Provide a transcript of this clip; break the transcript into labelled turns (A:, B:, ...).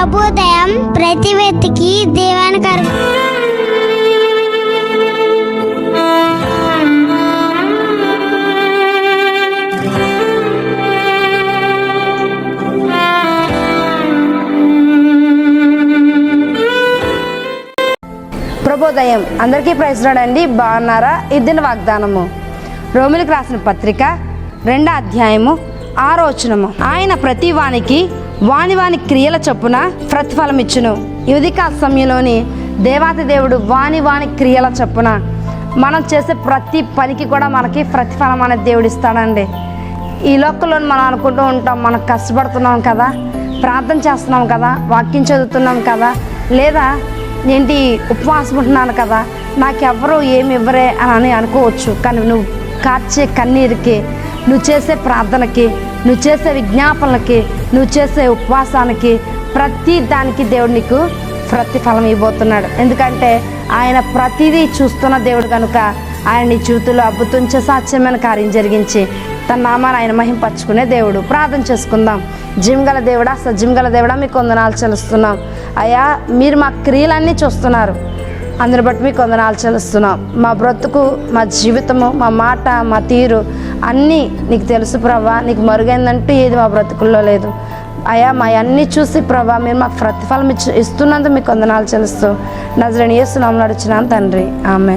A: ప్రబోదయం ప్రతి వ్యక్తికి దేవానికి అర్ప
B: ప్రభోదయం అందరికీ ప్రయత్నండి బాగున్నారా? ఇద్దరు వాగ్దానము. రోమిలకు రాసిన పత్రిక రెండో అధ్యాయము ఆరోచనము. ఆయన ప్రతి వానికి వాని వాని క్రియల చొప్పున ప్రతిఫలం ఇచ్చును యుధిక సమయంలోని దేవాతి దేవుడు వాని వాని క్రియల చొప్పున మనం చేసే ప్రతి పనికి కూడా మనకి ప్రతిఫలం అనేది దేవుడు ఇస్తాడండి. ఈ లోకంలో మనం అనుకుంటూ ఉంటాం మనం కష్టపడుతున్నాం కదా ప్రార్థన చేస్తున్నాం కదా వాక్యం చదువుతున్నాం కదా లేదా ఏంటి ఉపవాసం ఉంటున్నాను కదా నాకెవ్వరు ఏమి ఇవ్వరే అని అనుకోవచ్చు. కానీ నువ్వు కార్చే కన్నీరికి నువ్వు చేసే ప్రార్థనకి నువ్వు చేసే విజ్ఞాపనలకి నువ్వు చేసే ఉపవాసానికి ప్రతి దానికి దేవుడు నీకు ప్రతిఫలం ఇవ్వబోతున్నాడు. ఎందుకంటే ఆయన ప్రతిదీ చూస్తున్న దేవుడు కనుక ఆయన నీ జీవితంలో అద్భుతం సాధ్యమైన కార్యం జరిగించి తన నామాన్ని ఆయన మహింపరచుకునే దేవుడు. ప్రార్థన చేసుకుందాం. జిమ్ గల దేవుడా సజిమ్ గల దేవుడా మీకు వందనాలు చెల్లిస్తున్నాం. అయ్యా మీరు మా క్రియలన్నీ చూస్తున్నారు. అందుని బట్టి మీకు వందనాలు చెల్లిస్తున్నాం. మా బ్రతుకు మా జీవితము మా మాట మా తీరు అన్నీ నీకు తెలుసు ప్రభా. నీకు మరుగైందంటూ ఏది మా బ్రతుకుల్లో లేదు. అయ్యా మా అన్నీ చూసి ప్రభా మీరు మాకు ప్రతిఫలం ఇచ్చు ఇస్తున్నందుకు మీకు వందనాలు చెల్లిస్తూ నజరని చేస్తున్నాం నడిచినాను తండ్రి. ఆమె